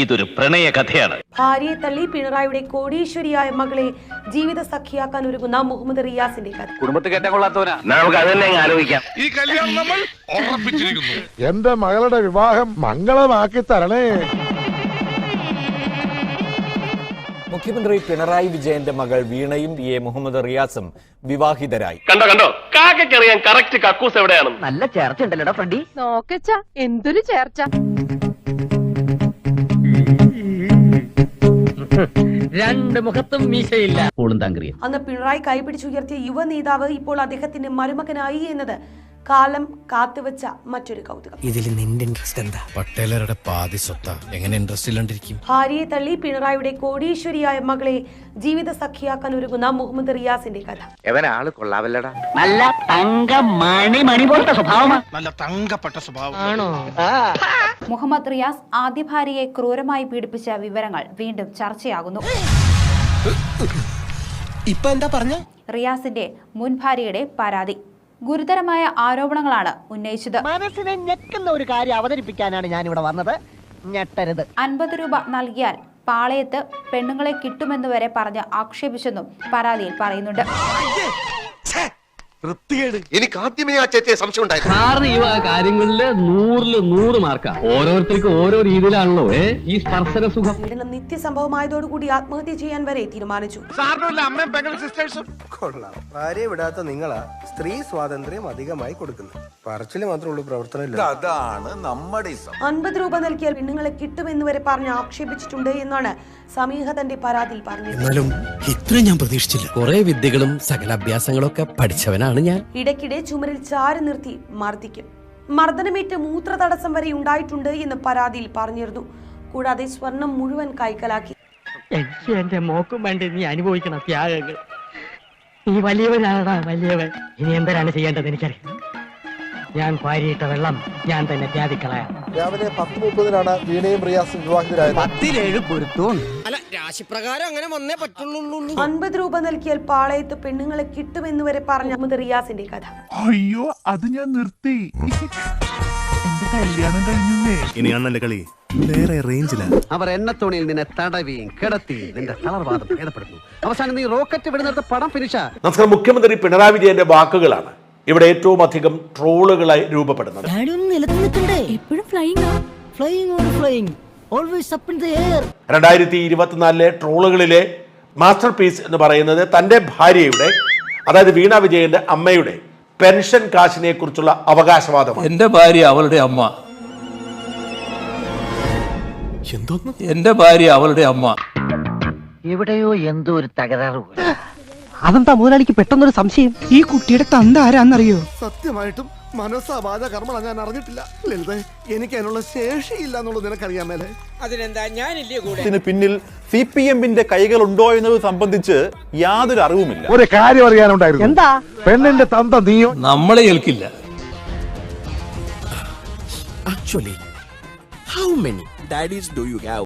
ഇതൊരു പ്രണയ കഥയാണ്. ഭാര്യയെ തള്ളി പിണറായിയുടെ കോടീശ്വരിയായ മകളെ ജീവിത സഖിയാക്കാൻ ഒരുങ്ങുന്ന മുഹമ്മദ് റിയാസിന്റെ കഥ. കുടുംബത്തിൽ കയറ്റാൻ കൊള്ളാത്തവനാ? നമുക്ക് ആലോചിക്കാം. ഈ കല്യാണം നമ്മൾ ഉറപ്പിച്ചിരിക്കുന്നു എന്റെ മകളുടെ വിവാഹം മംഗളമാക്കി തരണേ. മുഖ്യമന്ത്രി പിണറായി വിജയന്റെ മകൾ വീണയും എ മുഹമ്മദ് റിയാസും വിവാഹിതരായി. കണ്ടോ കണ്ടോ? കാക്കറിയാൻ കറക്റ്റ് കക്കൂസ് എവിടെയാണ് നല്ല ചേർച്ച ഉണ്ടല്ലോ ഫ്രണ്ടി? നോക്കച്ച എന്തൊരു ചേർച്ച. രണ്ട് മുഖത്തും മീശയില്ല. അന്ന് പിണറായി കൈപിടിച്ചുയർത്തിയ യുവ നേതാവ് ഇപ്പോൾ അദ്ദേഹത്തിന്റെ മരുമകനായി എന്നത് കാലം കാത്തുവച്ച മറ്റൊരു കൗതുകം. ഇതിൽ നിന്റെ ഇൻട്രസ്റ്റ് എന്താ? പട്ടേലരുടെ പാതി സ്വത്ത. എങ്ങനെ ഇൻട്രസ്റ്റ് ഇല്ലാണ്ടിരിക്കും? ഭാര്യയെ തള്ളി പിണറായിയുടെ കോടീശ്വരിയായ മകളെ ജീവിത സഖിയാക്കാൻ ഒരുങ്ങുന്ന മുഹമ്മദ് റിയാസിന്റെ കഥ. എവനാൾ കൊള്ളാവല്ലടാ? നല്ല തങ്ക മണി മണി പോലത്തെ സ്വഭാവമാ. നല്ല തങ്കപ്പെട്ട സ്വഭാവം. ആണോ? മുഹമ്മദ് റിയാസ് ആദ്യ ഭാര്യയെ ക്രൂരമായി പീഡിപ്പിച്ച വിവരങ്ങൾ വീണ്ടും ചർച്ചയാകുന്നു. ഇപ്പൊ എന്താ പറഞ്ഞ? റിയാസിന്റെ മുൻ ഭാര്യയുടെ പരാതി. ഗുരുതരമായ ആരോപണങ്ങളാണ് ഉന്നയിച്ചത്. മനസ്സിനെ ഞെക്കുന്ന ഒരു കാര്യം അവതരിപ്പിക്കാനാണ് ഞാൻ ഇവിടെ വന്നത്. ഞെട്ടരുത്. അൻപത് രൂപ നൽകിയാൽ പാളയത്ത് പെണ്ണുങ്ങളെ കിട്ടുമെന്ന് വരെ പറഞ്ഞ് ആക്ഷേപിച്ചെന്നും പരാതിയിൽ പറയുന്നുണ്ട്. എനിക്ക് ആദ്യമേ ആ ചേച്ചിയെ സംശയം ഉണ്ടായിരുന്നു സാറിന് ഈ വക കാര്യങ്ങളിൽ നൂറിൽ നൂറ് മാർക്കാ. ഓരോരുത്തർക്കും ഓരോ രീതിയിലാണല്ലോ ഏ? ഈ സ്പർശന സുഖം. പീഡനം നിത്യസംഭവമായതോടുകൂടി ആത്മഹത്യ ചെയ്യാൻ വരെ തീരുമാനിച്ചു. കൊള്ളാം. ഭാര്യയെ വിടാത്ത നിങ്ങളാ സ്ത്രീ സ്വാതന്ത്ര്യം അധികമായി കൊടുക്കുന്നത്. പറച്ചിൽ മാത്രമേ ഉള്ളൂ പ്രവർത്തനമില്ല അതാണ് നമ്മുടെ അൻപത് രൂപ നൽകിയാൽ പെണ്ണുങ്ങളെ കിട്ടുമെന്ന് വരെ പറഞ്ഞ് ആക്ഷേപിച്ചിട്ടുണ്ട് എന്നാണ് സമീഹ തന്റെ പരാതിയിൽ പറഞ്ഞത് എന്നാലും ഇത്ര ഞാൻ പ്രതീക്ഷിച്ചില്ല. കുറെ വിദ്യകളും സകല അഭ്യാസങ്ങളും ഒക്കെ പഠിച്ചവനാണ് ഞാൻ. ഇടയ്ക്കിടെ ചുമരിൽ ചാരി നിർത്തി മർദ്ദിക്കും. മർദ്ദനമേറ്റ് മൂത്ര തടസ്സം വരെ ഉണ്ടായിട്ടുണ്ട് എന്ന് പരാതിയിൽ പറഞ്ഞിരുന്നു. കൂടാതെ സ്വർണം മുഴുവൻ കൈക്കലാക്കി. എനിക്ക് എന്റെ മോക്കും വേണ്ടി നീ അനുഭവിക്കണം ത്യാഗങ്ങൾ. നീ വലിയവനാണ് വലിയവൻ. ഇനി എന്തരാണ് ചെയ്യേണ്ടത് എനിക്കറിയാം ഞാൻ പാരിയിട്ട വെള്ളം ഞാൻ തന്നെ ത്യാദിക്കളയാം രാവിലെ പത്ത് മുപ്പതിനാണ് വീണയും റിയാസും വിവാഹിതരായത്. പത്തിലേഴ് പൊരുത്തവും. അല്ല രാശിപ്രകാരം അങ്ങനെ വന്നേ പറ്റുള്ളൂ അൻപത് രൂപ നൽകിയാൽ പാളയത്ത് പെണ്ണുങ്ങളെ കിട്ടുമെന്ന് വരെ പറഞ്ഞ മുഹമ്മദ് റിയാസിന്റെ കഥ. അയ്യോ അത് ഞാൻ നിർത്തി. എന്റെ കല്യാണം കഴിഞ്ഞേ ഇനി അണ്ണന്റെ കളി വേറെ റേഞ്ചിലാണ്. അവർ എണ്ണത്തോണിയിൽ നിന്നെ തടവിയും കിടത്തിയും നിന്റെ തളർവാദം ഭേദപ്പെടുന്നു. അവസാനം നീ റോക്കറ്റ് വിടുന്നിടത്ത് പടം ഫിനിഷ നമസ്കാരം. മുഖ്യമന്ത്രി പിണറായി വിജയന്റെ വാക്കുകളാണ്. ഇവിടെ ഏറ്റവും അധികം ട്രോളുകളായി രൂപപ്പെടുന്നത്. രണ്ടായിരത്തി ഇരുപത്തിനാലിലെ ട്രോളുകളിലെ മാസ്റ്റർ പീസ് എന്ന് പറയുന്നത് തന്റെ ഭാര്യയുടെ അതായത് വീണ വിജയന്റെ അമ്മയുടെ പെൻഷൻ കാശിനെ കുറിച്ചുള്ള അവകാശവാദം എന്റെ ഭാര്യ അവളുടെ അമ്മ. എന്തോന്ന്? എന്റെ ഭാര്യ അവളുടെ അമ്മ. എവിടെയോ എന്തോ ഒരു തകരാറ് അതെന്താ മുതലാളിക്ക് പെട്ടെന്നൊരു സംശയം? ഈ കുട്ടിയുടെ തന്ത ആരാന്നറിയോ? സത്യമായിട്ടും മനസ്സാബാധ കർമ്മള ഞാൻ അറിഞ്ഞിട്ടില്ല. ലളിത എനിക്ക് അതിനുള്ള ശേഷിയില്ല എന്നുള്ളത് നിനക്കറിയാൻ മേലെ അതിനെന്താ? ഞാനില്ലേ കൂടെ? ഇതിന് പിന്നിൽ സി പി എമ്മിന്റെ കൈകളുണ്ടോ എന്നത് സംബന്ധിച്ച് യാതൊരു അറിവുമില്ല. ഒരു കാര്യം അറിയാനുണ്ടായിരുന്നു. എന്താ? പെണ്ണിന്റെ തന്ത നീയോ? നമ്മളെ ഏൽക്കില്ല. Actually how many daddies do you have